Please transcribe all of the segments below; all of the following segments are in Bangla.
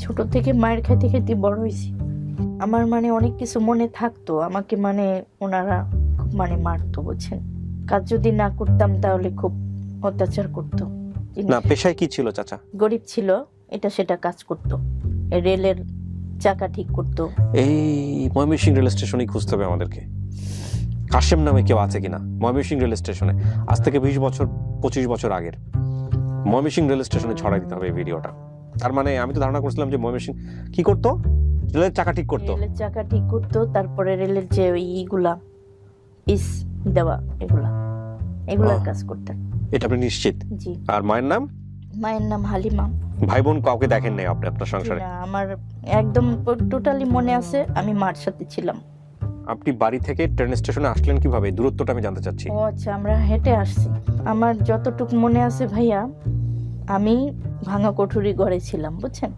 ছোট থেকে মায়ের খেতে খেতে বড় হয়েছি। আমার মানে অনেক কিছু মনে থাকতো আমাকে মানে ওনারা খুব মানে মারতো বুঝছেন? কাজ যদি না করতাম তাহলে খুব অত্যাচার করতো। না পেশায় কি ছিল চাচা? গরিব ছিল এটা সেটা কাজ করতো। রেলের চাকা ঠিক করতো। এই ময়মনসিংহ রেল স্টেশনেই খুঁজতে হবে আমাদেরকে। কাশেম নামে কেউ আছে কিনা? ময়মনসিংহ রেল স্টেশনে। আজ থেকে বিশ বছর পঁচিশ বছর আগের। ময়মনসিংহ রেল স্টেশনে ছড়াই দিতে হবে এই ভিডিওটা। তার মানে আমি তো ধারণা করছিলাম যে ময়মনসিংহ কি করতো? রেলের চাকা ঠিক করতো। রেলের চাকা ঠিক করতো তারপরে রেলের যে ইগুলা ইস দেওয়া এগুলা এগুলার কাজ করতেন। এটা আপনি নিশ্চিত? জি। আর মায়ের নাম? মায়ের নাম হালিমা। ভাই বোন কাউকে দেখেন নাই আপনি আপনার সংসারে? আমার একদম টোটালি মনে আছে আমি মার সাথে ছিলাম। আপনি বাড়ি থেকে ট্রেন স্টেশনে আসলেন কীভাবে? দূরত্বটা আমি জানতে চাচ্ছি। ও আচ্ছা আমরা হেঁটে আসছি। আমার যতটুকু মনে আছে ভাইয়া আমি ভাঙা কঠুরি ঘরে ছিলাম বুঝছেন?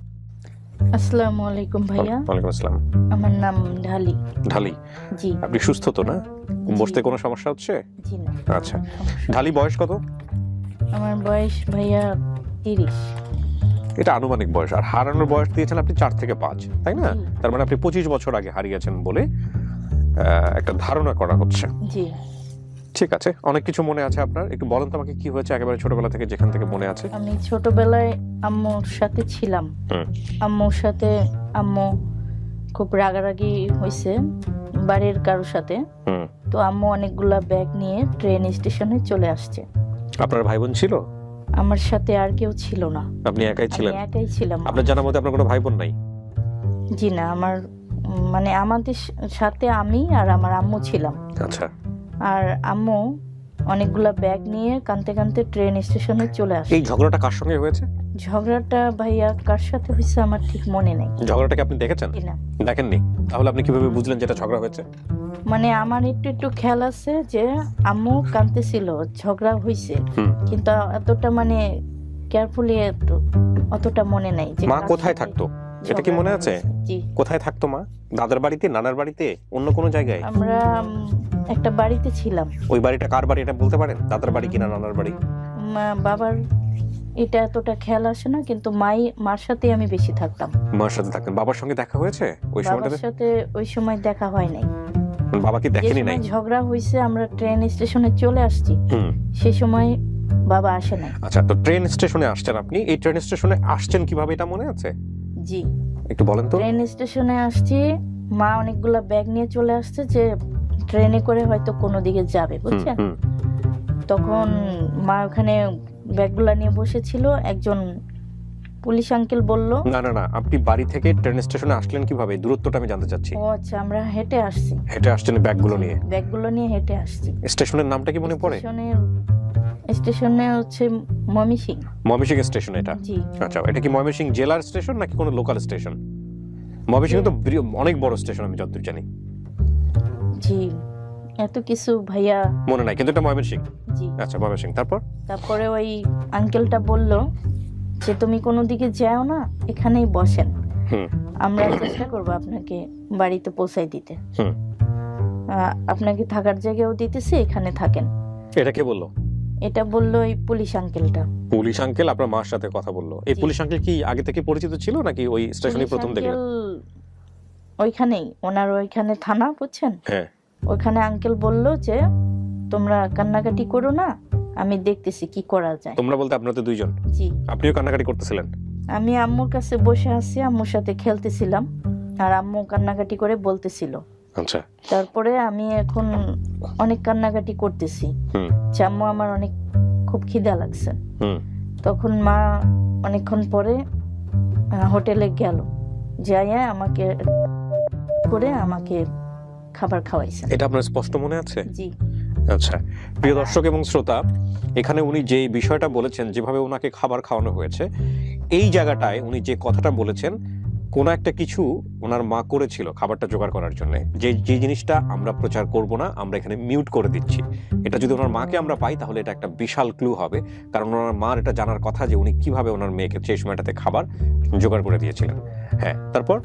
আসসালামু আলাইকুম ভাইয়া। ওয়ালাইকুম আসসালাম। আমার নাম ঢালি। ঢালি? জি। আপনি সুস্থ তো না? বসতে কোনো সমস্যা হচ্ছে? জি না। আচ্ছা। ঢালি বয়স কত? আমার বয়স ভাইয়া তিরিশ। এটা আনুমানিক বয়স আর হারানোর বয়স দিয়েছেন আপনি চার থেকে পাঁচ তাই না? তার মানে আপনি পঁচিশ বছর আগে হারিয়েছেন বলে একটা ধারণা করা হচ্ছে। জি। ঠিক আছে অনেক কিছু মনে আছে আপনার। একটু বলেন তো আমাকে কি হয়েছে একেবারে ছোটবেলা থেকে যেখান থেকে মনে আছে। আমি ছোটবেলায় আম্মুর সাথে ছিলাম। আম্মুর সাথে আম্মু খুব রাগারাগি হয়েছে বাড়ির কারোর সাথে। তো আম্মু অনেকগুলা ব্যাগ নিয়ে ট্রেন স্টেশনে চলে আসছে। আপনার ভাই বোন ছিল? আমার সাথে আর কেউ ছিল না। আপনি একাই আমি ছিলেন? একাই ছিলাম। আপনার জানার মধ্যে আপনার কোনো ভাই বোন নাই? জি না আমার মানে আমাদের সাথে আমি আর আমার আম্মু ছিলাম। আচ্ছা। আর আম্মু অনেকগুলা ব্যাগ নিয়ে কানতে কানতে ট্রেন স্টেশনে চলে আসে। এই ঝগড়াটা কার সঙ্গে হয়েছে? ঝগড়াটা ভাইয়া কার সাথে হয়েছে আমার ঠিক মনে নেই। ঝগড়াটাকে আপনি দেখেছেন? না। দেখেননি? তাহলে আপনি কীভাবে বুঝলেন যেটা ঝগড়া হয়েছে? মানে আমার একটু একটু খেয়াল আছে যে আম্মু কানতেছিল ঝগড়া হয়েছে কিন্তু এতটা মানে কেয়ারফুলি অতটা মনে নাই যে মা কোথায় থাকতো? এটা কি মনে আছে? জি। কোথায় থাকতো মা? দাদার বাড়িতে নানার বাড়িতে? অন্য কোনো জায়গায়? আমরা একটা বাড়িতে ছিলাম। ওই বাড়িটা কার বাড়ি এটা বলতে পারেন? দাদার বাড়ি কিনা নানার বাড়ি? মা- বাবার এটা এতটা খেয়াল আসে না কিন্তু মাই মার সাথে আমি বেশি থাকতাম। মার সাথে থাকতেন। বাবার সঙ্গে দেখা হয়েছে? ওই বাবার সময়টাতে? সাথে ওই সময় দেখা হয় নাই। বাবাকে যে দেখেনি নাই সময় ঝগড়া হয়েছে আমরা ট্রেন স্টেশনে চলে আসছি। হুম। সেই সময় বাবা আসে নাই। আচ্ছা তো ট্রেন স্টেশনে আসছেন আপনি। এই ট্রেন স্টেশনে আসছেন কীভাবে এটা মনে আছে? জি। একটু বলেন তো। ট্রেন স্টেশনে আসছি মা অনেকগুলা ব্যাগ নিয়ে চলে আসছে যে ট্রেনে করে হয়তো কোনো দিকে যাবে বুঝছেন? তখন মা ওখানে ব্যাগগুলা নিয়ে বসেছিল একজন পুলিশ আঙ্কেল বলল। না না না আপনি বাড়ি থেকে ট্রেন স্টেশনে আসলেন কীভাবে? দূরত্বটা আমি জানতে চাচ্ছি। ও আচ্ছা আমরা হেঁটে আসছি। হেঁটে আসছেন ব্যাগগুলো নিয়ে? ব্যাগগুলো নিয়ে হেঁটে আসছি। স্টেশনের নামটা কি মনে পড়ে? স্টেশনে স্টেশনে হচ্ছে মমিসিং ময়মনসিংহ স্টেশন এটা? জি। আচ্ছা এটা কি ময়মনসিংহ জেলার স্টেশন নাকি কোনো লোকাল স্টেশন? ময়মনসিংহ তো অনেক বড় স্টেশন আমি যতদূর জানি। জি এত কিছু ভাইয়া মনে নাই কিন্তু এটা ময়মনসিংহ জি। আচ্ছা ময়মনসিংহ তারপর? তারপরে ওই আঙ্কেলটা বলল যে তুমি কোনো দিকে যাও না এখানেই বসেন। আমরা চেষ্টা করব আপনাকে বাড়িতে পৌঁছাই দিতে। আপনাকে থাকার জায়গাও দিতেছি এখানে থাকেন। এটা কে বলল? এটা বলল ওই পুলিশ আঙ্কেলটা। পুলিশ আঙ্কেল আপনার মার সাথে কথা বলল। এই পুলিশ আঙ্কেল কি আগে থেকে পরিচিত ছিল নাকি ওই স্টেশনে প্রথম দেখলেন? ওইখানেই ওনার ওইখানে থানা বুঝছেন? হ্যাঁ। ওইখানে আঙ্কেল বলল যে তোমরা কান্নাকাটি করো না আমি দেখতেছি কি করা যায়। তোমরা বলতে আপনারা তো দুইজন। জি। আপনিও কান্নাকাটি করতেছিলেন? আমি আম্মুর কাছে বসে আছি আম্মুর সাথে খেলতেছিলাম আর আম্মু কান্নাকাটি করে বলতেছিল। আচ্ছা। তারপরে আমি এখন অনেক কান্নাকাটি করতেছি। আম্মু আমার অনেক খুব খিদা লাগছে। তখন মা অনেকক্ষণ পরে হোটেলে গেল। যাইয়া আমাকে করে আমাকে খাবার খাওয়াইছে। এটা আপনার স্পষ্ট মনে আছে? জি। আচ্ছা। প্রিয় দর্শক এবং শ্রোতা এখানে উনি যে বিষয়টা বলেছেন যেভাবে ওনাকে খাবার খাওয়ানো হয়েছে এই জায়গাটায় উনি যে কথাটা বলেছেন কোন একটা কিছু ওনার মা করেছিল খাবারটা জোগাড় করার জন্য, যে যে জিনিসটা আমরা প্রচার করব না, আমরা এখানে মিউট করে দিচ্ছি। এটা যদি ওনার মাকে আমরা পাই, তাহলে এটা একটা বিশাল ক্লু হবে, কারণ ওনার মার এটা জানার কথা যে উনি কীভাবে ওনার মেয়েকে সেই সময়টাতে খাবার জোগাড় করে দিয়েছিলেন। হ্যাঁ তারপর?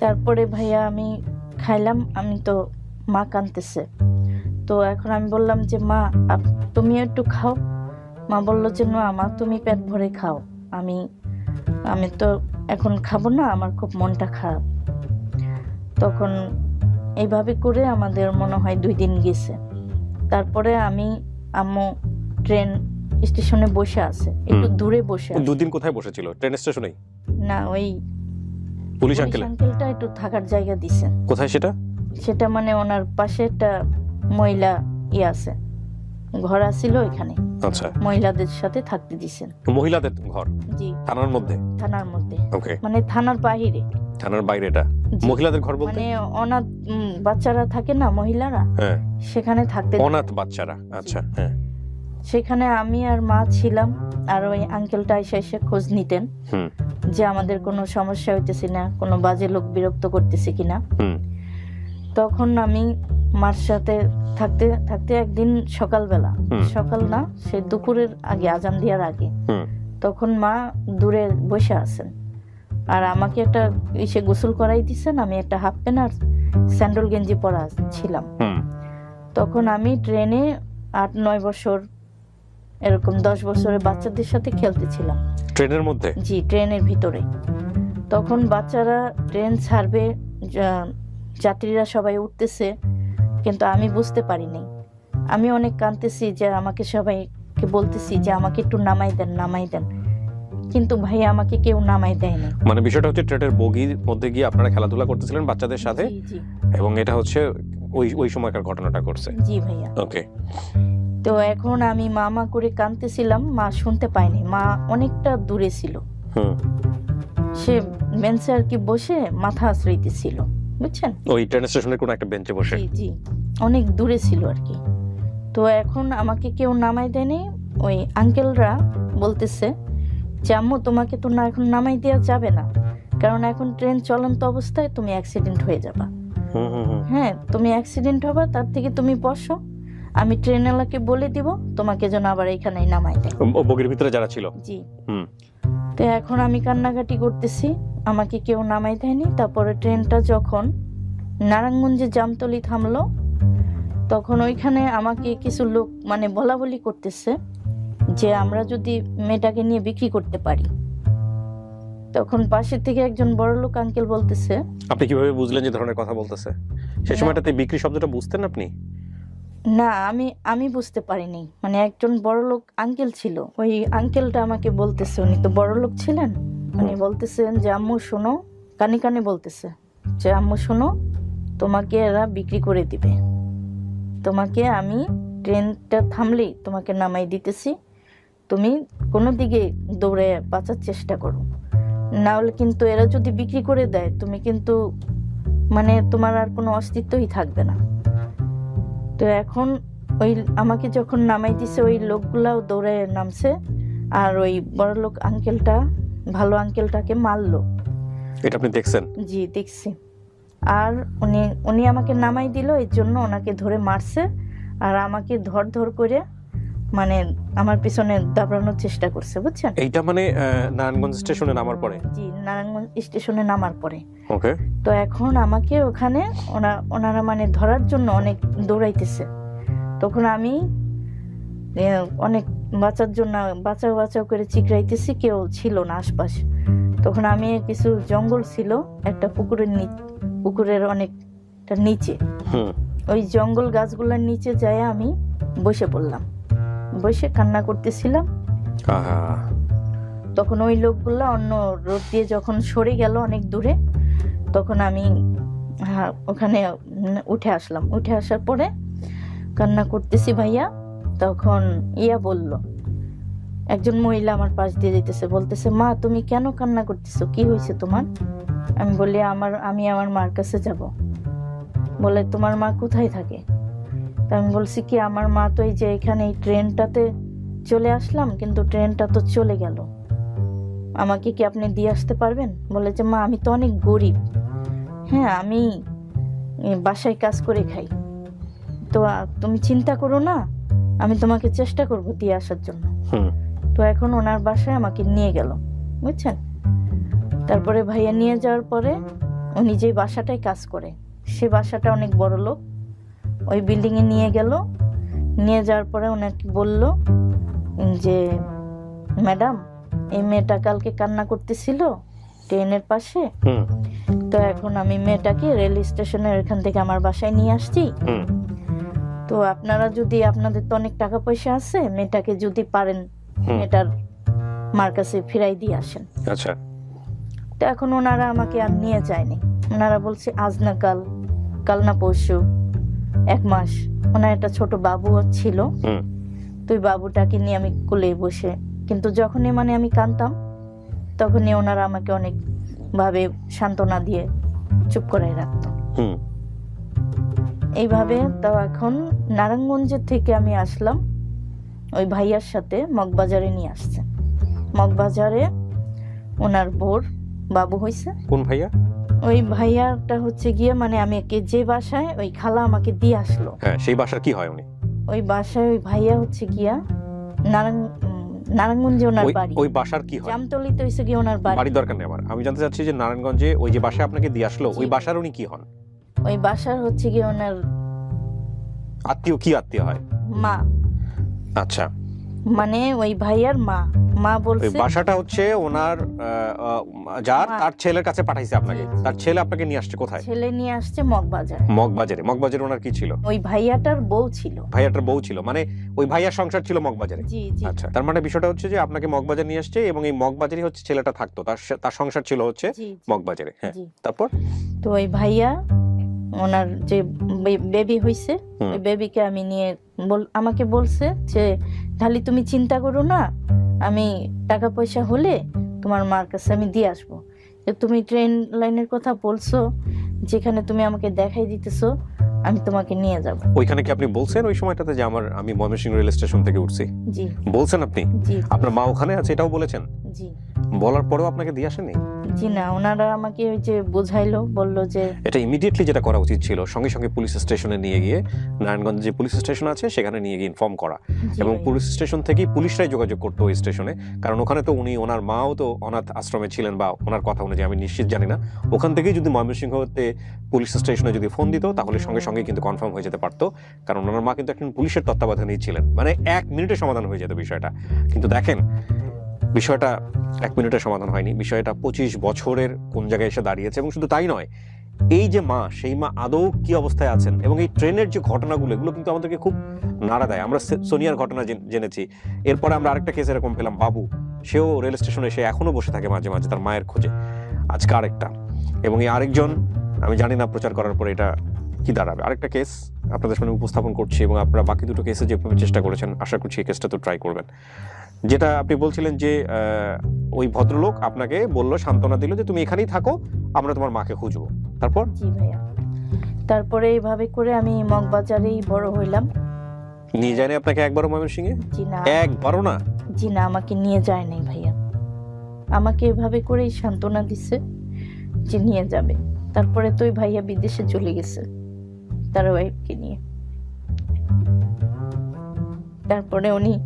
তারপরে ভাইয়া আমি খাইলাম, আমি তো মা কানতেছে। তো এখন আমি বললাম যে, মা তুমি একটু খাও। মা বলল যে, না, মা, তুমি পেট ভরে খাও। আমি আমি তো এখন খাব না আমার খুব মনটা খারাপ। তখন এইভাবে করে আমাদের মনে হয় দুই দিন গেছে। তারপরে আমি আম্মু ট্রেন স্টেশনে বসে আছে একটু দূরে বসে দুদিন কোথায় বসেছিল? ট্রেন স্টেশনেই? না ওই পুলিশ আঙ্কেলে আঙ্কেলটা একটু থাকার জায়গা দিছে। কোথায় সেটা? সেটা মানে ওনার পাশে একটা মহিলা ইয়ে আছে। ঘর আছিল ওইখানে। আচ্ছা। মহিলাদের সাথে থাকতে দিছেন। মহিলাদের ঘর? জি। থানার মধ্যে? থানার মধ্যে। ওকে মানে থানার বাহিরে থানার বাইরে এটা মহিলাদের ঘর বলতে? মানে অনাথ বাচ্চারা থাকে না মহিলারা? হ্যাঁ। সেখানে থাকতে অনাথ বাচ্চারা। আচ্ছা হ্যাঁ। সেখানে আমি আর মা ছিলাম আর ওই আঙ্কেলটা এসে এসে খোঁজ নিতেন। যে আমাদের কোনো সমস্যা হইতেছে না কোনো বাজে লোক বিরক্ত করতেছে কিনা। হুম। তখন আমি মার সাথে থাকতে থাকতে একদিন সকালবেলা সকাল না সে দুপুরের আগে আজান দেওয়ার আগে তখন মা দূরে বসে আছেন। আর আমাকে একটা ইসে গোসল করাই দিছেন আমি একটা হাফ প্যান্ট আর স্যান্ডল গেঞ্জি পরা ছিলাম। তখন আমি ট্রেনে আট নয় বছর এরকম দশ বছরের বাচ্চাদের সাথে খেলতেছিলাম ট্রেনের মধ্যে? জি ট্রেনের ভিতরে। তখন বাচ্চারা ট্রেন ছাড়বে যাত্রীরা সবাই উঠতেছে কিন্তু আমি বুঝতে পারিনি। আমি অনেক কাঁদতেছি যে আমাকে সবাইকে বলতেছি যে আমাকে একটু নামাই দেন নামাই দেন। কিন্তু ভাই আমাকে কেউ নামাই দেয়নি মানে বিষয়টা হচ্ছে ট্রেনের বগির মধ্যে গিয়ে আপনারা খেলাধুলা করতেছিলেন বাচ্চাদের সাথে? এবং এটা হচ্ছে ওই ওই সময়কার ঘটনাটা করছে জি ভাইয়া। ওকে। তো এখন আমি মা মা করে কাঁদতেছিলাম মা শুনতে পায়নি। মা অনেকটা দূরে ছিল। হুম। সে বেঞ্চে আর কি বসে মাথা আশ্রইতেছিল বুঝছেন? ওই ট্রেন স্টেশনের কোনো একটা বেঞ্চে বসে। জি জি। অনেক দূরে ছিল আর কি। তো এখন আমাকে কেউ নামাই দেয়নি। ওই আঙ্কেলরা বলতেছে যে আম্মু তোমাকে তো না এখন নামাই দেওয়া যাবে না। কারণ এখন ট্রেন চলন্ত অবস্থায় তুমি অ্যাক্সিডেন্ট হয়ে যাবা। হ্যাঁ তুমি অ্যাক্সিডেন্ট হবা তার থেকে তুমি বসো। আমি ট্রেনওয়ালাকে বলে দিব তোমাকে যেন আবার এখানেই নামাই দেয়। বগির ভিতরে যারা ছিল? জি। তো এখন আমি কান্নাকাটি করতেছি। আমাকে কেউ নামাই দেয়নি। তারপরে ট্রেনটা যখন নারায়ণগঞ্জে জামতলি থামলো তখন ওইখানে আমাকে কিছু লোক মানে বলা বলি করতেছে যে আমরা যদি মেয়েটাকে নিয়ে বিক্রি করতে পারি। তখন পাশে থেকে একজন বড় লোক আঙ্কেল বলতেছে আপনি কীভাবে বুঝলেন যে ধরনের কথা বলতেছে? সেই সময়টাতে বিক্রি শব্দটা বুঝতেন আপনি? না, আমি আমি বুঝতে পারিনি। মানে একজন বড় লোক আঙ্কেল ছিল। ওই আঙ্কেলটা আমাকে বলতেছে, উনি তো বড় লোক ছিলেন। উনি বলতেছেন যে, আম্মু, শোনো। কানে কানে বলতেছে যে, আম্মু, শোনো, তোমাকে এরা বিক্রি করে দিবে। তোমাকে আমি ট্রেনটা থামলেই তোমাকে নামাই দিতেছি। তুমি কোনো দিকে দৌড়ে বাঁচার চেষ্টা করো। না হলে কিন্তু এরা যদি বিক্রি করে দেয়, তুমি কিন্তু মানে তোমার আর কোনো অস্তিত্বই থাকবে না। তো এখন ওই আমাকে যখন নামাই দিছে ওই লোকগুলাও দৌড়ে নামছে। আর ওই বড় লোক আঙ্কেলটা ভালো আঙ্কেলটাকে মারলো। এটা আপনি দেখছেন? জি দেখছি। আর উনি উনি আমাকে নামাই দিল এর জন্য ওনাকে ধরে মারছে। আর আমাকে ধর ধর করে মানে আমার পিছনে দাবড়ানোর চেষ্টা করছে বুঝছেন? এইটা মানে নারায়ণগঞ্জ স্টেশনে নামার পরে? জি নারায়ণগঞ্জ স্টেশনে নামার পরে। ওকে। তো এখন আমাকে ওখানে ওনা ওনারা মানে ধরার জন্য অনেক দৌড়াইতেছে। তখন আমি অনেক বাঁচার জন্য বাঁচাও বাঁচাও করে চিকরাইতেছি কেউ ছিল না আশপাশ। তখন আমি কিছু জঙ্গল ছিল একটা পুকুরের পুকুরের অনেকটা নিচে। ওই জঙ্গল গাছগুলোর নিচে যাই আমি বসে পড়লাম। বসে কান্না করতেছিলাম। তখন ওই লোকগুলো অন্য রোড দিয়ে যখন সরে গেল অনেক দূরে তখন আমি ওখানে উঠে আসলাম। উঠে আসার পরে কান্না করতেছি ভাইয়া। তখন ইয়া বলল, একজন মহিলা আমার পাশ দিয়ে যেতেছে বলতেছে, মা, তুমি কেন কান্না করতেছো? কি হয়েছে তোমার? আমি বলি, আমার, আমি আমার মার কাছে যাব। বলে, তোমার মা কোথায় থাকে? তা আমি বলছি, কি, আমার মা তো এই যে এখানে এই ট্রেনটাতে চলে আসলাম, কিন্তু ট্রেনটা তো চলে গেল। আমাকে কি আপনি দিয়ে আসতে পারবেন? বলে যে, মা, আমি তো অনেক গরিব। হ্যাঁ আমি বাসায় কাজ করে খাই। তো তুমি চিন্তা করো না আমি তোমাকে চেষ্টা করব দিয়ে আসার জন্য। তো এখন ওনার বাসায় আমাকে নিয়ে গেল বুঝছেন? তারপরে ভাইয়া নিয়ে যাওয়ার পরে উনি যে বাসাটায় কাজ করে সে বাসাটা অনেক বড় লোক। ওই বিল্ডিংয়ে নিয়ে গেল নিয়ে যাওয়ার পরে ওনাকে বলল যে ম্যাডাম এই মেয়েটা কালকে কান্না করতেছিল ট্রেনের পাশে। তো এখন আমি মেয়েটাকে রেল স্টেশনের এখান থেকে আমার বাসায় নিয়ে আসছি। তো আপনারা যদি আপনাদের তো অনেক টাকা পয়সা আছে মেয়েটাকে যদি পারেন মেয়েটার মার কাছে ফিরাই দিয়ে আসেন। আচ্ছা। তো এখন ওনারা আমাকে আর নিয়ে যায়নি। ওনারা বলছে আজ না কাল কাল না পরশু এক মাস। ওনার একটা ছোট বাবু ছিল। হুম। তো বাবুটাকে নিয়ে আমি কোলে বসে। কিন্তু যখনই মানে আমি কাঁদতাম তখনই ওনারা আমাকে অনেক ভাবে সান্ত্বনা দিয়ে চুপ করাই রাখতো। এইভাবে তো এখন নারায়ণগঞ্জের থেকে আমি আসলাম ওই ভাইয়ার সাথে মগবাজারে নিয়ে আসছে। মগবাজারে ওনার বোর বাবু হয়েছে কোন ভাইয়া? ওই ভাইয়াটা হচ্ছে গিয়ে মানে আমি একে যে বাসায় ওই খালা আমাকে দিয়ে আসলো। হ্যাঁ সেই বাসার কি হয় উনি? ওই বাসায় ওই ভাইয়া হচ্ছে গিয়া নারায়ণ নারায়ণগঞ্জে ওনার বাড়ি। ওই বাসার কি হয়? জামতলিতে হইছে কি ওনার বাড়ি। বাড়ির দরকার নেই আমার। আমি জানতে চাচ্ছি যে নারায়ণগঞ্জে ওই যে বাসায় আপনাকে দিয়ে আসলো ওই বাসার উনি কি হন? ওই বাসার হচ্ছে কি ওনার আত্মীয় কি আত্মীয় হয়? মা। আচ্ছা। মানে ওই ভাইয়ার মা। মা বলছে বাসাটা হচ্ছে ওনার যার তার ছেলের কাছে পাঠাইছে আপনাকে। তার ছেলে আপনাকে নিয়ে আসছে কোথায়? ছেলে নিয়ে আসছে মগবাজার। মগবাজারে। মগবাজারে ওনার কি ছিল? ওই ভাইয়াটার বউ ছিল। ভাইয়াটার বউ ছিল। মানে ওই ভাইয়ার সংসার ছিল মগবাজারে? জি জি। আচ্ছা। তার মানে বিষয়টা হচ্ছে যে আপনাকে মগবাজার নিয়ে আসছে এবং এই মগবাজারই হচ্ছে ছেলেটা থাকতো। তার তার সংসার ছিল হচ্ছে মগবাজারে। হ্যাঁ। তারপর? তো ওই ভাইয়া ওনার যে বেবি হইছে। ওই বেবিকে আমি নিয়ে আমাকে বলছে যে ঢালি তুমি চিন্তা করো না। আমি টাকা পয়সা হলে তোমার মার কাছে আমি দিয়ে আসব। তুমি ট্রেন লাইনের কথা বলছো, যেখানে তুমি আমাকে দেখাই দিতেছো। আমি তোমাকে নিয়ে যাব। ওইখানে কি আপনি বলছেন ওই সময়টাতে যে আমার আমি ময়মনসিংহ রেল স্টেশন থেকে উঠছি? জি। বলছেন আপনি? জি। আপনার মা ওখানে আছে এটাও বলেছেন? জি। বলার পরেও আপনাকে দিয়ে আসেনি? জি না ওনারা আমাকে ওই যে বোঝাইলো বলল যে এটা ইমিডিয়েটলি যেটা করা উচিত ছিল সঙ্গে সঙ্গে পুলিশ স্টেশনে নিয়ে গিয়ে নারায়ণগঞ্জ যে পুলিশ স্টেশন আছে সেখানে নিয়ে গিয়ে ইনফর্ম করা। এবং পুলিশ স্টেশন থেকেই পুলিশরাই যোগাযোগ করতো ওই স্টেশনে কারণ ওখানে তো উনি ওনার মাও তো অনাথ আশ্রমে ছিলেন বা ওনার কথা অনুযায়ী আমি নিশ্চিত জানি না। ওখান থেকেই যদি ময়মনসিংহতে পুলিশ স্টেশনে যদি ফোন দিত তাহলে সঙ্গে সঙ্গে কিন্তু কনফার্ম হয়ে যেতে পারতো। কারণ ওনার মা কিন্তু একজন পুলিশের তত্ত্বাবধানেই ছিলেন। মানে এক মিনিটে সমাধান হয়ে যেত বিষয়টা। কিন্তু দেখেন, বিষয়টা এক মিনিটে সমাধান হয়নি। বিষয়টা পঁচিশ বছরের কোন জায়গায় এসে দাঁড়িয়েছে এবং শুধু তাই নয়, এই যে মা, সেই মা আদৌ কি অবস্থায় আছেন? এবং এই ট্রেনের যে ঘটনাগুলো, এগুলো কিন্তু আমাদেরকে খুব নাড়া দেয়। আমরা সোনিয়ার ঘটনা জেনেছি। এরপরে আমরা আরেকটা কেস এরকম পেলাম, বাবু। সেও রেল স্টেশনে এসে এখনও বসে থাকে মাঝে মাঝে, তার মায়ের খোঁজে। আজকে আরেকটা। এবং এই আরেকজন, আমি জানি না প্রচার করার পরে এটা কি দাঁড়াবে? আরেকটা কেস আপনাদের সামনে উপস্থাপন করছি এবং আপনারা বাকি দুটো কেসে যেভাবে চেষ্টা করেছেন আশা করছি এই কেসটা তো ট্রাই করবেন। যেটা আপনি বলছিলেন যে ওই ভদ্রলোক আপনাকে বলল সান্ত্বনা দিল যে তুমি এখানেই থাকো আমরা তোমার মাকে খুঁজবো। তারপর? জি ভাইয়া। তারপরে এইভাবে করে আমি মগবাজারেই বড় হইলাম। নিয়ে যায়নি আপনাকে একবারও ময়মনসিংহে? জি না। একবারও না? জি না আমাকে নিয়ে যায় নাই ভাইয়া। আমাকে এভাবে করেই সান্ত্বনা দিছে যে নিয়ে যাবে। তারপরে তো ওই ভাইয়া বিদেশে চলে গেছে। তার ওয়াইফকে নিয়ে। তারপরে উনি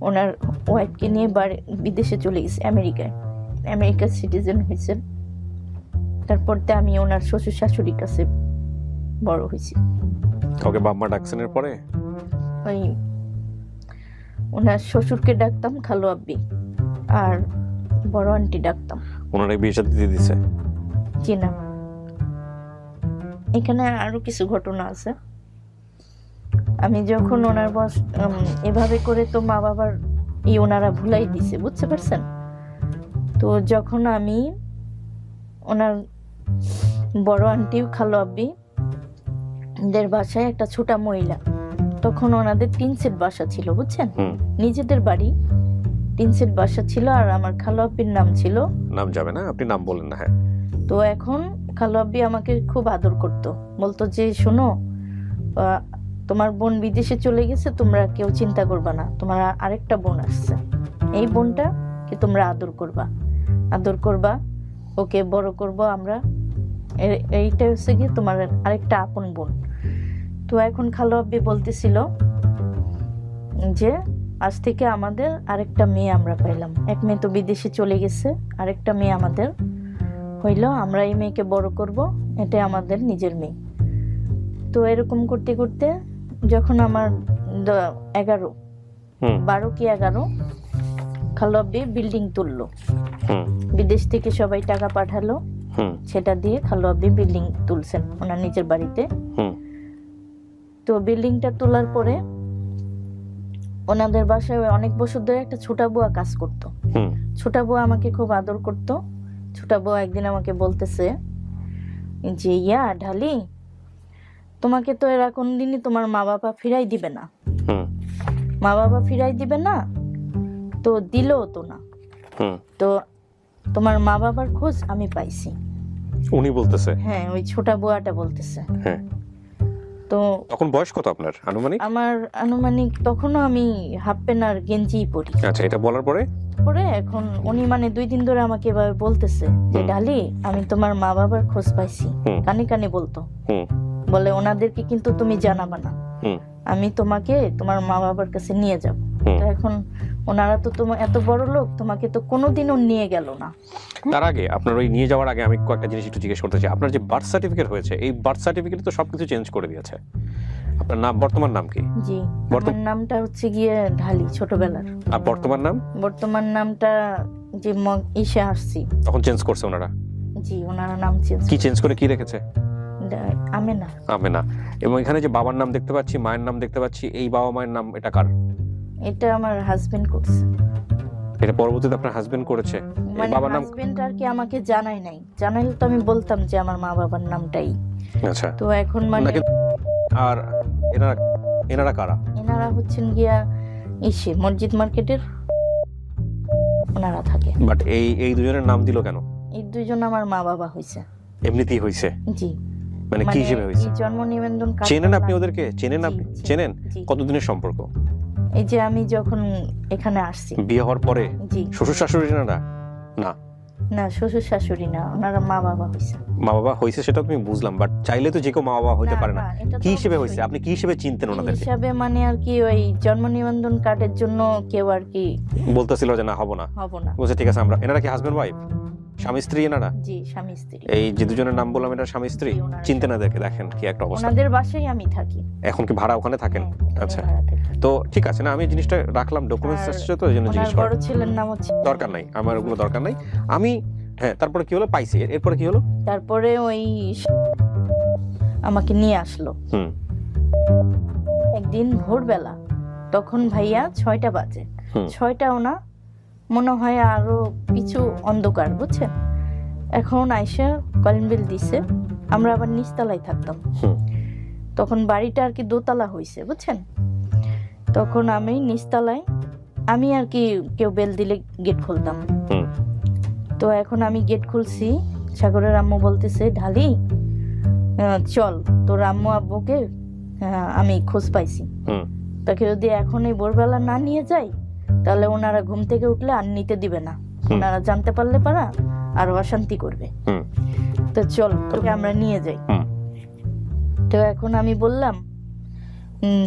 ওনার ওয়াইফকে নিয়ে বাড়ি বিদেশে চলে গেছে আমেরিকায়। আমেরিকার সিটিজেন হয়েছেন তারপর তো আমি ওনার শ্বশুর শাশুড়ির কাছে বড় হয়েছি। কাউকে বাম্মা ডাকছেনের পরে? ওই ওনার শ্বশুরকে ডাকতাম খালু আব্বি। আর বড় আন্টি ডাকতাম। ওনারা বিয়ে সাথে দিয়ে দিছে? জি না। এখানে আরও কিছু ঘটনা আছে। আমি যখন ওনার বস এভাবে করে তো মা বাবার ই ওনারা ভুলাই দিছে বুঝতে পারছেন? তো যখন আমি ওনার বড় আন্টি খালো আব্বি দের বাসায় একটা ছোটা মহিলা তখন ওনাদের তিন সেট বাসা ছিল বুঝছেন? নিজেদের বাড়ি তিন সেট বাসা ছিল আর আমার খালো আব্বির নাম ছিল নাম যাবে না আপনি নাম বলেন না হ্যাঁ। তো এখন খালু আব্বি আমাকে খুব আদর করতো। বলতো, যে, শোনো তোমার বোন বিদেশে চলে গেছে, তোমরা কেউ চিন্তা করবা না, তোমার আরেকটা বোন আসছে। এই বোনটা কে তোমরা আদর করবা। আদর করবা, ওকে বড় করব আমরা। এইটা হচ্ছে কি তোমার আরেকটা আপন বোন। তো এখন খালু আব্বি বলতেছিল যে, আজ থেকে আমাদের আরেকটা মেয়ে আমরা পাইলাম। এক মেয়ে তো বিদেশে চলে গেছে, আরেকটা মেয়ে আমাদের হইল আমরা এই মেয়েকে বড় করব এটা আমাদের নিজের মেয়ে। তো এরকম করতে করতে যখন আমার এগারো বারো কি এগারো খালো আব্বি বিল্ডিং তুললো বিদেশ থেকে সবাই টাকা পাঠালো। হুম। সেটা দিয়ে খালো আব্বি বিল্ডিং তুলছেন ওনার নিজের বাড়িতে। তো বিল্ডিংটা তোলার পরে ওনাদের বাসায় অনেক বছর ধরে একটা ছোটা বুয়া কাজ করতো। হুম। ছোটা বুয়া আমাকে খুব আদর করতো। ছোটা বুয়া একদিন আমাকে বলতেছে যে ইয়া ঢালি তোমাকে তো এরা কোনদিনই তোমার মা বাবা ফিরাই দিবে না। মা বাবা ফিরাই দিবে না তো দিলেও তো না। তো তোমার মা বাবার খোঁজ আমি পাইছি। উনি বলতেছে? হ্যাঁ ওই ছোটা বুয়াটা বলতেছে। হ্যাঁ। তো তখন বয়স কত আপনার আনুমানিক? আমার আনুমানিক তখনও আমি হাফ প্যান্ট আর গেঞ্জি পরি। আচ্ছা এটা বলার পরে? পরে এখন উনি মানে দুই দিন ধরে আমাকে এভাবে বলতেছে যে ডালি আমি তোমার মা বাবার খোঁজ পাইছি। কানে কানে বলতো। বলে ওনাদেরকে কিন্তু তুমি জানাবা না। আমি তোমাকে তোমার মা বাবার কাছে নিয়ে যাব। তো এখন ওনারা তো তোমার এত বড় লোক তোমাকে তো কোনোদিনও নিয়ে গেল না। তার আগে আপনার ওই নিয়ে যাওয়ার আগে আমি কয়েকটা জিনিস একটু জিজ্ঞেস করতে চাই। আপনার যে বার্থ সার্টিফিকেট হয়েছে এই বার্থ সার্টিফিকেট তো সবকিছু চেঞ্জ করে দিয়েছে। আপনার নাম বর্তমান নাম কি? জি আমার নামটা হচ্ছে গিয়ে ঢালি ছোটবেলার। আর বর্তমান নাম? বর্তমান নামটা যে ইসে আসছি তখন চেঞ্জ করছে ওনারা? জি ওনারা নাম চেঞ্জ কি চেঞ্জ করে কি রেখেছে? আমেনা। আমেনা। এবং এখানে যে বাবার নাম দেখতে পাচ্ছি মায়ের নাম দেখতে পাচ্ছি এই বাবা মায়ের নাম এটা কার? এটা আমার হাজবেন্ড করছে। এটা পরবর্তীতে আপনার হাজবেন্ড করেছে। মানে বাবার নাম হাজবেন্ড আর কি আমাকে জানাই নাই। জানাইলে তো আমি বলতাম যে আমার মা বাবার নামটাই। আচ্ছা। তো এখন মানে আর এনারা এনারা কারা? এনারা হচ্ছেন গিয়া ইসে মসজিদ মার্কেটের ওনারা থাকে। বাট এই এই দুজনের নাম দিল কেন? এই দুইজন আমার মা বাবা হয়েছে এমনিতেই হয়েছে জি। মানে কি হিসেবে হয়েছে এই জন্ম নিবন্ধন চেনেন আপনি ওদেরকে? চেনেন আপনি? চেনেন। কতদিনের সম্পর্ক? এই যে আমি যখন এখানে আসছি। বিয়ে হওয়ার পরে? জি। শ্বশুর শাশুড়ি না? না। না শ্বশুর শাশুড়ি না ওনারা মা বাবা হয়েছে মা বাবা হয়েছে সেটা তুমি বুঝলাম বাট চাইলে তো যে কেউ মা বাবা হইতে পারে না। কি হিসেবে। হয়েছে আপনি কি হিসেবে চিনতেন ওনাদের ওনাদেরকে? হিসাবে মানে আর কি ওই জন্ম নিবন্ধন কার্ডের জন্য কেউ আর কি বলতেছিল যে না হব না। হব না। বলছে ঠিক আছে আমরা এনারা কি হাজবেন্ড ওয়াইফ স্বামী স্ত্রী এনারা? জি স্বামী স্ত্রী। এই যে দুজনের নাম বললাম এটা স্বামী স্ত্রী? চিনতে না দেখে দেখেন কি একটা অবস্থা। ওনাদের বাসায় আমি থাকি। এখন কি ভাড়া ওখানে থাকেন? হ্যাঁ, আচ্ছা। তো ঠিক আছে না আমি জিনিসটা রাখলাম ডকুমেন্টস আসছে তো বড় ছেলের নাম হচ্ছে দরকার নাই আমার ওগুলো দরকার নাই। আমি হ্যাঁ তারপরে কি হলো? পাইছি। এরপরে কি হলো? তারপরে ওই আমাকে নিয়ে আসলো। হুম। একদিন ভোরবেলা তখন ভাইয়া ছয়টা বাজে। হুম। ছয়টাও না মনে হয় আরও কিছু অন্ধকার বুঝছেন? এখন আইসা কলিং বেল দিছে আমরা আবার নিচতলায় থাকতাম। তখন বাড়িটা আর কি দোতলা হয়েছে বুঝছেন? তখন আমি নিচতলায় আমি আর কি কেউ বেল দিলে গেট খুলতাম। হুম। তো এখন আমি গেট খুলছি সাগরের আম্মু বলতেছে ঢালি চল তোর আম্মু আব্বুকে আমি খোঁজ পাইছি। তাকে যদি এখন এই ভোরবেলা না নিয়ে যাই তাহলে ওনারা ঘুম থেকে উঠলে আর নিতে দিবে না। ওনারা জানতে পারলে পারা আর অশান্তি করবে। তো চল তোকে আমরা নিয়ে যাই। তো এখন আমি বললাম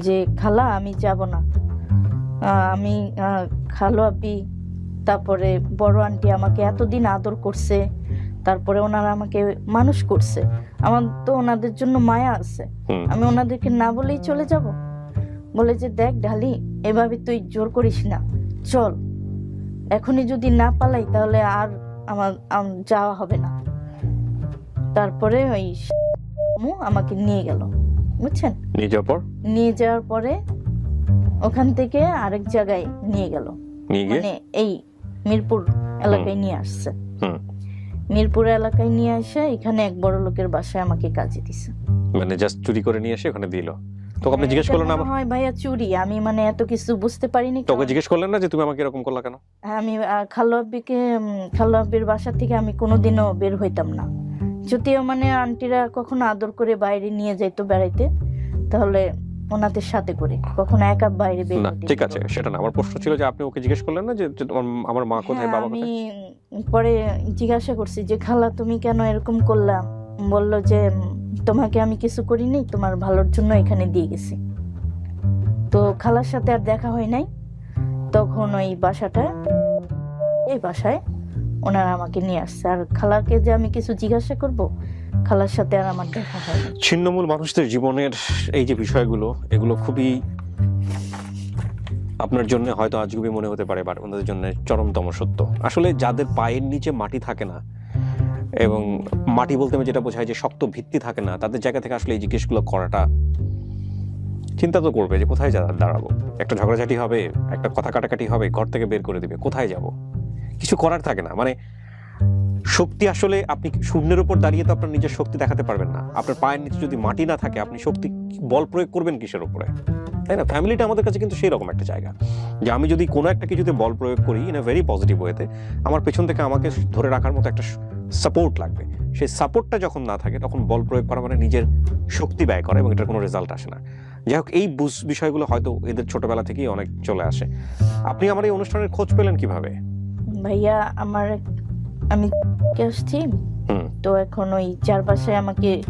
যে খালা আমি যাব না। আমি খালো আপি তারপরে বড় আন্টি আমাকে এতদিন আদর করছে তারপরে ওনারা আমাকে মানুষ করছে। আমার তো ওনাদের জন্য মায়া আছে। আমি ওনাদেরকে না বলেই চলে যাব? বলে যে দেখ ঢালি এভাবে তুই জোর করিস না। চল। এখনই যদি না পালাই তাহলে আর আমার যাওয়া হবে না। তারপরে ওই আমাকে নিয়ে গেল। বুঝছেন? নিয়ে যাওয়ার পর? নিয়ে যাওয়ার পরে ওখান থেকে আরেক জায়গায় নিয়ে গেল। মানে এই মিরপুর এলাকায় নিয়ে আসছে। হুম। মিরপুর এলাকায় নিয়ে আসে এখানে এক বড় লোকের বাসায় আমাকে কাজে দিছে। মানে জাস্ট চুরি করে নিয়ে এসে ওখানে দিল? তোকে আপনি হ্যাঁ, জিজ্ঞেস করলেন না মনে হয় ভাইয়া চুরি। আমি মানে এত কিছু বুঝতে পারিনি তোকে জিজ্ঞেস করলেন না যে তুমি আমাকে এরকম করলা কেন? আমি খালু আব্বির বাসা থেকে আমি কোনোদিনও বের হইতাম না। যদিও মানে আন্টিরা কখনো আদর করে বাইরে নিয়ে যাইতো বেড়াইতে তাহলে ওনাদের সাথে করে। কখনো একা বাইরে বের না ঠিক আছে সেটা না। আমার প্রশ্ন ছিল যে আপনি ওকে জিজ্ঞেস করলেন না যে আমার মা কোথায় হ্যাঁ, বাবা আমি কোথায় পরে জিজ্ঞাসা করছি যে খালা তুমি কেন এরকম করলা? বলল যে তোমাকে আমি কিছু করিনি তোমার ভালোর জন্য এখানে দিয়ে গেছি। তো খালার সাথে আর দেখা হয় নাই। তখন ওই বাসাটা, এই বাসায় ওনারা আমাকে নিয়ে আসছে। আর খালাকে যে আমি কিছু জিজ্ঞাসা করব, খালার সাথে আর আমার দেখা হয় ছিন্নমূল মানুষদের জীবনের এই যে বিষয়গুলো, এগুলো খুবই আপনার জন্য হয়তো আজগুবি মনে হতে পারে, বা ওনাদের জন্য চরমতম সত্য। আসলে যাদের পায়ের নিচে মাটি থাকে না এবং মাটি বলতে আমি যেটা বোঝাই যে শক্ত ভিত্তি থাকে না, তাদের জায়গা থেকে আসলে এই জিজ্ঞেসগুলো করাটা চিন্তা তো করবে যে কোথায় দাঁড়াবো। একটা ঝগড়াঝাটি হবে, একটা কথা কাটাকাটি হবে, ঘর থেকে বের করে দিবে, কোথায় যাব? কিছু করার থাকে না। মানে শক্তি আসলে আপনি শূন্যের উপর দাঁড়িয়ে তো আপনার নিজের শক্তি দেখাতে পারবেন না। আপনার পায়ের নিচে যদি মাটি না থাকে, আপনি শক্তি বল প্রয়োগ করবেন কিসের উপরে? তাই না? ফ্যামিলিটা আমাদের কাছে কিন্তু সেই রকম একটা জায়গা। যে আমি যদি কোনো একটা কিছুতে বল প্রয়োগ করি ইন এ ভেরি পজিটিভ ওয়েতে আমার পেছন থেকে আমাকে ধরে রাখার মতো একটা সাপোর্ট লাগবে। সেই সাপোর্টটা যখন না থাকে তখন বল প্রয়োগ করা মানে নিজের শক্তি ব্যয় করা এবং এটার কোনো রেজাল্ট আসে না। যাই হোক এই বুঝ- বিষয়গুলো হয়তো এদের ছোটবেলা থেকেই অনেক চলে আসে। আপনি আমার এই অনুষ্ঠানের খোঁজ পেলেন কীভাবে? ভাইয়া আমার আমি আসছি? তো এখন ওই চারপাশে আমাকে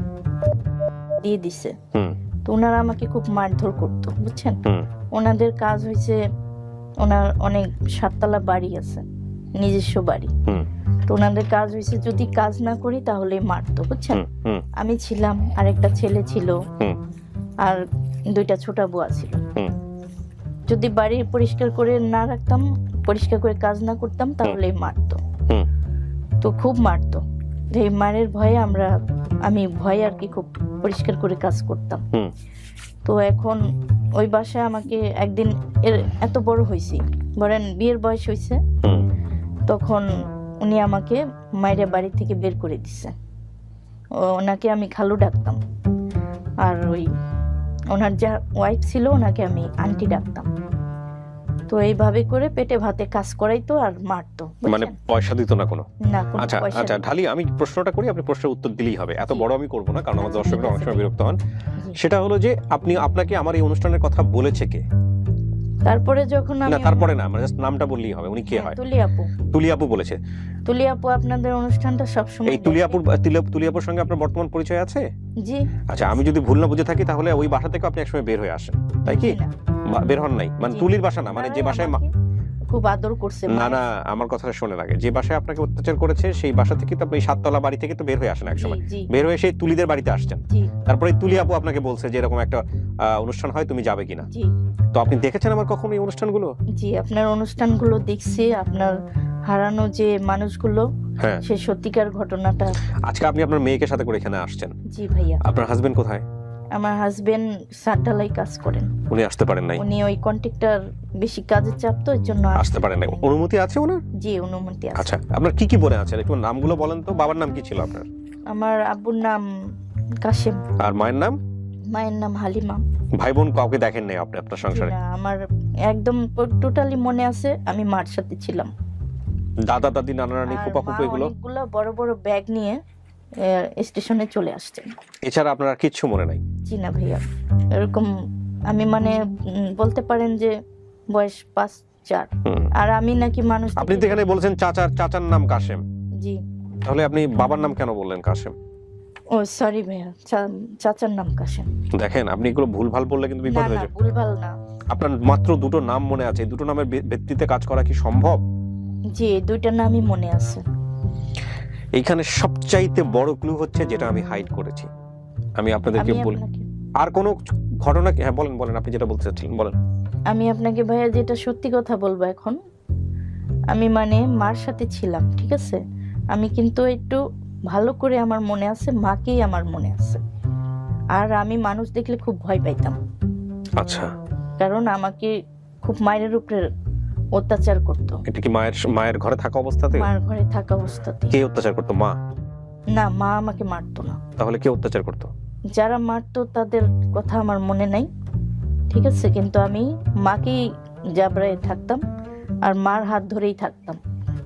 দিয়ে দিছে। তো ওনারা আমাকে খুব মারধর করতো বুঝছেন? ওনাদের কাজ হয়েছে ওনার অনেক সাততলা বাড়ি আছে নিজস্ব বাড়ি। হুম। তো ওনাদের কাজ হয়েছে যদি কাজ না করি তাহলে মারতো বুঝছেন? আমি ছিলাম আর একটা ছেলে ছিল আর দুইটা ছোট বুয়া ছিল। যদি বাড়ি পরিষ্কার করে না রাখতাম পরিষ্কার করে কাজ না করতাম তাহলে মারতো। তো খুব মারতো। এই মারের ভয়ে আমরা আমি ভয়ে আর কি খুব পরিষ্কার করে কাজ করতাম। তো এখন ওই বাসায় আমাকে একদিন এর এত বড় হয়েছি বলেন বিয়ের বয়স হয়েছে তখন উনি আমাকে মায়ের বাড়ি থেকে বের করে দিছে। ওনাকে আমি খালু ডাকতাম। আর ওই ওনার যা ওয়াইফ ছিল ওনাকে আমি আন্টি ডাকতাম। তো এইভাবে করে পেটে ভাতে কাজ করাইতো আর মারতো মানে পয়সা দিত না কোনো? না কোনো আচ্ছা আচ্ছা ঢালি আমি প্রশ্নটা করি আপনি প্রশ্নের উত্তর দিলেই হবে। এত বড় আমি করব না কারণ আমার দর্শকরা অনেক সময় বিরক্ত হন। সেটা হলো যে আপনি আপনাকে আমার এই অনুষ্ঠানের কথা বলেছে কে? তারপরে যখন আমি না তারপরে না মানে জাস্ট নামটা বললেই হবে উনি কে হ্যাঁ, হয়? তুলি আপু তুলি আপু বলেছে। তুলি আপু আপনাদের অনুষ্ঠানটা সবসময় এই তুলি আপুর তুলি- আপুর সঙ্গে আপনার বর্তমান পরিচয় আছে? জি। আচ্ছা আমি যদি ভুল না বুঝে থাকি তাহলে ওই বাসা থেকে আপনি একসময় বের হয়ে আসেন। তাই কি? বের হন নাই। মানে তুলির বাসা না মানে যে বাসায় খুব আদর করছে না না আমার কথাটা শোনে লাগে যে বাসায় আপনাকে অত্যাচার করেছে সেই বাসা থেকে তো আপনি সাততলা বাড়ি থেকে তো বের হয়ে আসেন একসময়। বের হয়ে সেই তুলিদের বাড়িতে আসছেন। তারপরে তুলি আপু আপনাকে বলছে যে এরকম একটা অনুষ্ঠান হয় তুমি যাবে কিনা? জি। তো আপনি দেখেছেন আমার কখনো এই অনুষ্ঠানগুলো? জি আপনার অনুষ্ঠানগুলো দেখছি আপনার হারানো যে মানুষগুলো হ্যাঁ। সে সত্যিকার ঘটনাটা। আজকে আপনি আপনার মেয়েকে সাথে করে এখানে আসছেন। জি ভাইয়া। আপনার হাজবেন্ড কোথায়? আমার হাজবেন্ড সাতডালাই কাজ করেন। উনি আসতে পারেন নাই। উনি ওই কন্ট্রাক্টর বেশি কাজের চাপ তো এর জন্য আসতে পারেন নাই। অনুমতি আছে ওনার? জি অনুমতি আছে। আচ্ছা আপনার কি কি বলে আছে একটু নামগুলো বলেন তো। বাবার নাম কি ছিল আপনার? আমার আব্বুর নাম কাশেম। আর মায়ের নাম? মায়ের নাম হালিমা। ভাই বোন কাউকে দেখেন নাই আপনি আপনার সংসারে? না, আমার একদম টোটালি মনে আছে আমি মার সাথে ছিলাম। দাদা দাদি নানা নানি ফুপা ফুপু এগুলো? বড় বড় ব্যাগ নিয়ে স্টেশনে চলে আসতেন এছাড়া আপনার আর কিচ্ছু মনে নাই? জি না ভাইয়া। এরকম আমি মানে বলতে পারেন যে বয়স পাঁচ চার। আর আমি নাকি মানুষ আপনি তো এখানে বলেছেন চাচার চাচার নাম কাশেম। জি। তাহলে আপনি বাবার নাম কেন বললেন কাশেম? ও সরি ভাইয়া। চাচার নাম কাশেম। দেখেন আপনি এগুলো ভুলভাল বললে কিন্তু বিপদ হয়ে না যাবে। ভুলভাল না। আপনার মাত্র দুটো নাম মনে আছে। দুটো নামের ভিত্তিতে কাজ করা কি সম্ভব? জি দুইটা নামই মনে আছে। এইখানে সবচাইতে বড় ক্লু হচ্ছে যেটা আমি হাইড করেছি। আমি আপনাদেরকে বলি আর কোনো ঘটনা হ্যাঁ বলেন বলেন আপনি যেটা বলতে চাচ্ছিলেন বলেন। আমি আপনাকে ভাইয়া যেটা সত্যি কথা বলব এখন আমি মানে মার সাথে ছিলাম ঠিক আছে? আমি কিন্তু একটু ভালো করে আমার মনে আছে মাকেই আমার মনে আছে। আর আমি মানুষ দেখলে খুব ভয় পাইতাম। আচ্ছা। কারণ আমাকে খুব মায়ের উপরে অত্যাচার করতো। এটা কি মায়ের মায়ের ঘরে থাকা অবস্থাতে মায়ের ঘরে থাকা অবস্থাতে কে অত্যাচার করতো মা? না মা আমাকে মারতো না। তাহলে কে অত্যাচার করতো? যারা মারতো তাদের কথা আমার মনে নাই ঠিক আছে? কিন্তু আমি মাকেই জাবরায় থাকতাম আর মার হাত ধরেই থাকতাম।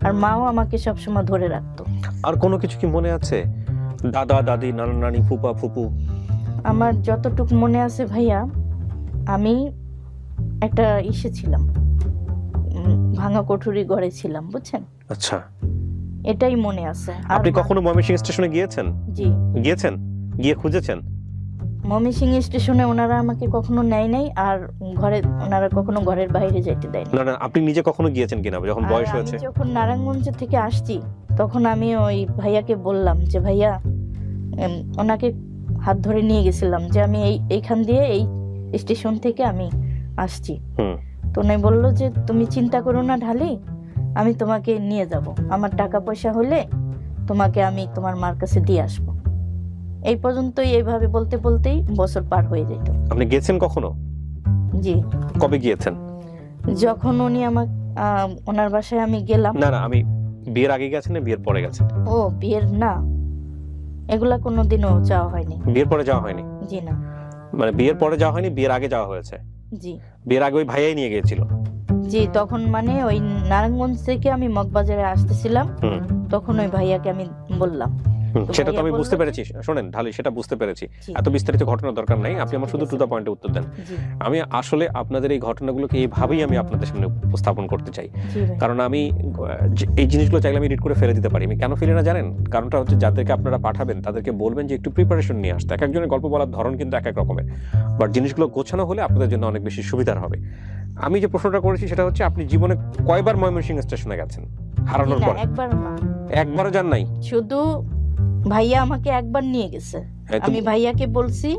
আর মাও আমাকে সবসময় ধরে রাখতো। আর কোনো কিছু কি মনে আছে? দাদা দাদি নানা নানি ফুপা ফুপু? আমার যতটুকু মনে আছে ভাইয়া আমি একটা ইসে ছিলাম। ভাঙা কোঠুরি ঘরে ছিলাম বুঝছেন? আচ্ছা। এটাই মনে আছে। আপনি কখনো ময়মনসিংহ স্টেশনে গিয়েছেন? জি। গিয়েছেন? গিয়ে খুঁজেছেন? ময়মনসিংহ স্টেশনে ওনারা আমাকে কখনো নেয় নাই আর ঘরে ওনারা কখনো ঘরের বাইরে যাইতে দেয়নি না না আপনি নিজে কখনো গিয়েছেন কিনা যখন বয়স আমি হয়েছে? যখন নারায়ণগঞ্জ থেকে আসছি তখন আমি ওই ভাইয়াকে বললাম যে ভাইয়া ওনাকে হাত ধরে নিয়ে গেছিলাম যে আমি এই এইখান দিয়ে এই স্টেশন থেকে আমি আসছি। হুম। তো উনি বলল যে তুমি চিন্তা করো না ঢালি আমি তোমাকে নিয়ে যাব। আমার টাকা পয়সা হলে তোমাকে আমি তোমার মার কাছে দিয়ে আসব। এই পর্যন্তই এইভাবে বলতে বলতেই বছর পার হয়ে যেত। আপনি গেছেন কখনো? জি। কবে গিয়েছেন? যখন উনি আমার ওনার বাসায় আমি গেলাম। না না আমি বিয়ের আগে গেছেন না বিয়ের পরে গেছেন? ও বিয়ের না। এগুলা কোনোদিনও যাওয়া হয়নি। বিয়ের পরে যাওয়া হয়নি? জি না। মানে বিয়ের পরে যাওয়া হয়নি বিয়ের আগে যাওয়া হয়েছে? জি। বিয়ের আগে ওই ভাইয়াই নিয়ে গিয়েছিল। জি তখন মানে ওই নারায়ণগঞ্জ থেকে আমি মগবাজারে আসতেছিলাম। তখন ওই ভাইয়াকে আমি বললাম। সেটা তো আমি বুঝতে পেরেছি। শোনেন ঢালি সেটা বুঝতে পেরেছি। এত বিস্তারিত ঘটনার দরকার নাই। আপনি আমার শুধু টু দ্য পয়েন্টে উত্তর দেন। আমি আসলে আপনাদের এই ঘটনাগুলোকে এইভাবেই আমি আপনাদের সামনে উপস্থাপন করতে চাই। কারণ আমি এই জিনিসগুলো চাইলে আমি এডিট করে ফেলে দিতে পারি। আমি কেন ফেলি না জানেন? কারণটা হচ্ছে যাদেরকে আপনারা পাঠাবেন তাদেরকে বলবেন যে একটু প্রিপারেশন নিয়ে আসতে। এক একজনের গল্প বলার ধরন কিন্তু এক এক রকমের। বাট জিনিসগুলো গোছানো হলে আপনাদের জন্য অনেক বেশি সুবিধার হবে। আমি যে প্রশ্নটা করেছি সেটা হচ্ছে আপনি জীবনে কয়বার ময়মনসিংহ স্টেশনে গেছেন? হারানোর পর। একবার না। একবারও যান নাই? শুধু ভাইয়া আমাকে একবার নিয়ে গেছে। তো- আমি ভাইয়াকে বলছি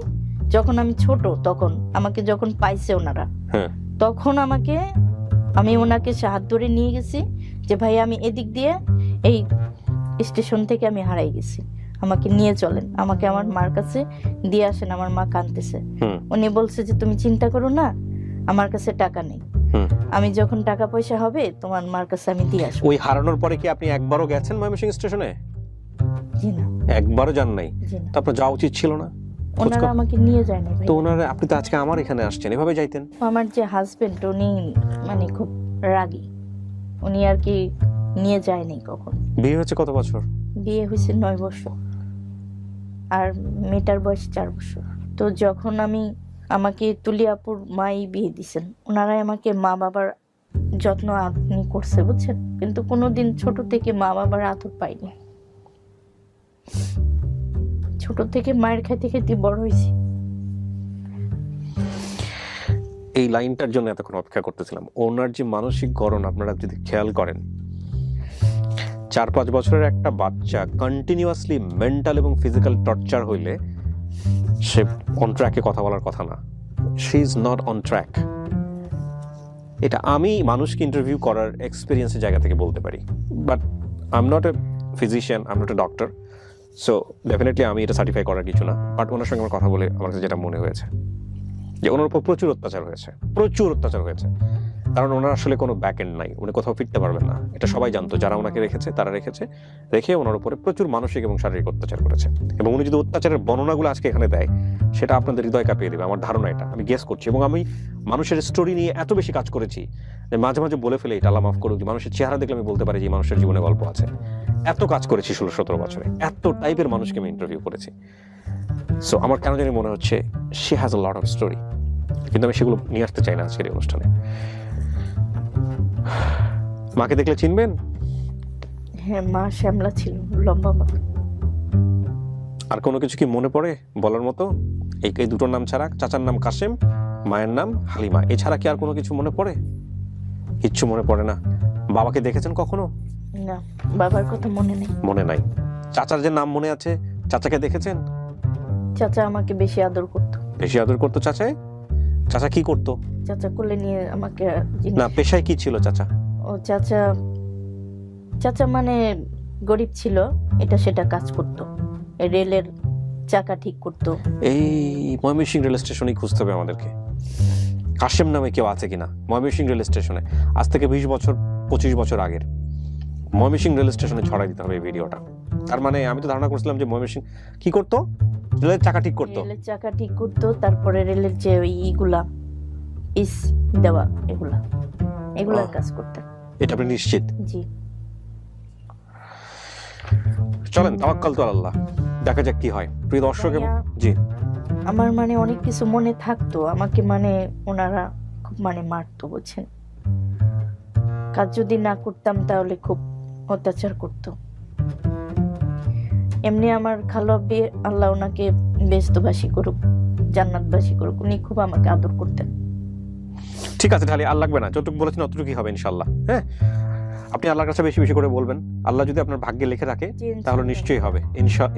যখন আমি ছোট তখন আমাকে যখন পাইছে ওনারা হ্যাঁ। তখন আমাকে আমি ওনাকে হাত ধরে নিয়ে গেছি যে ভাইয়া আমি এদিক দিয়ে এই স্টেশন থেকে আমি হারাই গেছি। আমাকে নিয়ে চলেন। আমাকে আমার মার কাছে দিয়ে আসেন। আমার মা কাঁদতেছে। উনি বলছে যে তুমি চিন্তা করো না আমার কাছে টাকা নেই। আমি যখন টাকা পয়সা হবে তোমার মার কাছে আমি দিয়ে আসব। ওই হারানোর পরে কি আপনি একবারও গেছেন ময়মনসিংহ স্টেশনে? একবারও যান নাই? জি না। তো আপনার যাওয়া উচিত ছিল না? ওনারা আমাকে নিয়ে যায় না তো ওনারা আপনি তো আজকে আমার এখানে আসছেন এভাবে যাইতেন? আমার যে হাজবেন্ড উনি মানে খুব রাগী। উনি আর কি নিয়ে যায়নি কখন। বিয়ে হচ্ছে কত বছর? বিয়ে হয়েছে নয় বছর। আর মেয়েটার বয়স চার বছর। তো যখন আমি আমাকে তুলিয়াপুর মাই বিয়ে দিছেন ওনারাই আমাকে মা বাবার যত্ন আপনি করছে বুঝছেন? কিন্তু কোনোদিন ছোট থেকে মা বাবার আদর পাইনি। ছোট থেকে মায়ের খেতে খেতে বড় হয়েছি। এই লাইনটার জন্য এতক্ষণ অপেক্ষা করতেছিলাম। ওনার যে মানসিক গড়ন, আপনারা যদি খেয়াল করেন, চার পাঁচ বছরের একটা বাচ্চা কন্টিনিউয়াসলি মেন্টাল এবং ফিজিক্যাল টর্চার হইলে সে অন ট্র্যাকে কথা বলার কথা না। She is not on track এটা আমি মানুষকে ইন্টারভিউ করার এক্সপিরিয়েন্সের জায়গা থেকে বলতে পারি। But I am not a physician I am not a doctor so definitely আমি এটা সার্টিফাই করার কিছু না বাট ওনার সঙ্গে আমার কথা বলে আমার কাছে যেটা মনে হয়েছে, যে ওনার উপর প্রচুর অত্যাচার হয়েছে, প্রচুর অত্যাচার হয়েছে। কারণ ওনার আসলে কোনো ব্যাক এন্ড নাই, উনি কোথাও ফিরতে পারবেন না। এটা সবাই জানতো, যারা ওনাকে রেখেছে, তারা রেখেছে, রেখে ওনার উপরে প্রচুর মানসিক এবং শারীরিক অত্যাচার করেছে। এবং উনি যদি অত্যাচারের বর্ণনাগুলো আজকে এখানে দেয়, সেটা আপনাদের হৃদয় কাঁপিয়ে দেবে, আমার ধারণা এটা। আমি গেস করছি, এবং আমি মানুষের স্টোরি নিয়ে এত বেশি কাজ করেছি, যে মাঝে মাঝে বলে ফেলে এটা, আল্লাহ মাফ করুক মানুষের চেহারা দেখলে আমি বলতে পারি যে মানুষের জীবনে গল্প আছে। এত কাজ করেছি ষোলো সতেরো বছরে। এত টাইপের মানুষকে আমি ইন্টারভিউ করেছি। সো আমার কেন জানি মনে হচ্ছে she has a lot of story কিন্তু আমি সেগুলো নিয়ে আসতে চাই না আজকের এই অনুষ্ঠানে। মাকে দেখলে চিনবেন? হ্যাঁ মা শ্যামলা ছিল লম্বা মা। আর কোনো কিছু কি মনে পড়ে বলার মতো? এই এই দুটোর নাম ছাড়া চাচার নাম কাসেম মায়ের নাম হালিমা। এছাড়া কি আর কোনো কিছু মনে পড়ে? কিচ্ছু মনে পড়ে না। বাবাকে দেখেছেন কখনো? না বাবার কথা মনে নেই। মনে নাই। চাচার যে নাম মনে আছে চাচাকে দেখেছেন? চাচা আমাকে বেশি আদর করতো। বেশি আদর করতো চাচাই চাচা কি করতো? চাচা কোলে নিয়ে আমাকে না পেশায় কি ছিল চাচা? ও চাচা চাচা মানে গরিব ছিল এটা সেটা কাজ করতো। রেলের চাকা ঠিক করতো। এই ময়মনসিং রেল স্টেশনেই খুঁজতে হবে আমাদেরকে। কাশেম নামে কেউ আছে কিনা? ময়মনসিং রেল স্টেশনে। আজ থেকে বিশ বছর পঁচিশ বছর আগের। ময়মনসিং রেল স্টেশনে ছড়াই দিতে হবে এই ভিডিওটা। তার মানে আমি তো ধারণা করছিলাম যে ময়মনসিং কি করতো? রেলের চাকা ঠিক করতো। রেলের চাকা ঠিক করতো তারপরে রেলের যে ইগুলা ইস দেওয়া এগুলা। এগুলার কাজ করতেন এটা আপনি নিশ্চিত? জি। চলেন তাওয়াক্কাল তো আল্লাহ দেখা যাক কি হয়। প্রিয় দর্শক এবং জি। আমার মানে অনেক কিছু মনে থাকতো। আমাকে মানে ওনারা খুব মানে মারতো বুঝছেন? কাজ যদি না করতাম তাহলে খুব অত্যাচার করত। এমনি আমার খালো বিয়ে আল্লাহ ওনাকে বেস্তবাসী করুক জান্নাতবাসী করুক উনি খুব আমাকে আদর করতেন। ঠিক আছে তাহলে আর লাগবে না। যতটুকু বলেছেন অতটুকুই হবে ইনশাল্লাহ হ্যাঁ? আপনি আল্লাহর কাছে বেশি বেশি করে বলবেন। আল্লাহ যদি আপনার ভাগ্যে লিখে রাখে তাহলে। নিশ্চয়ই হবে। ইনশা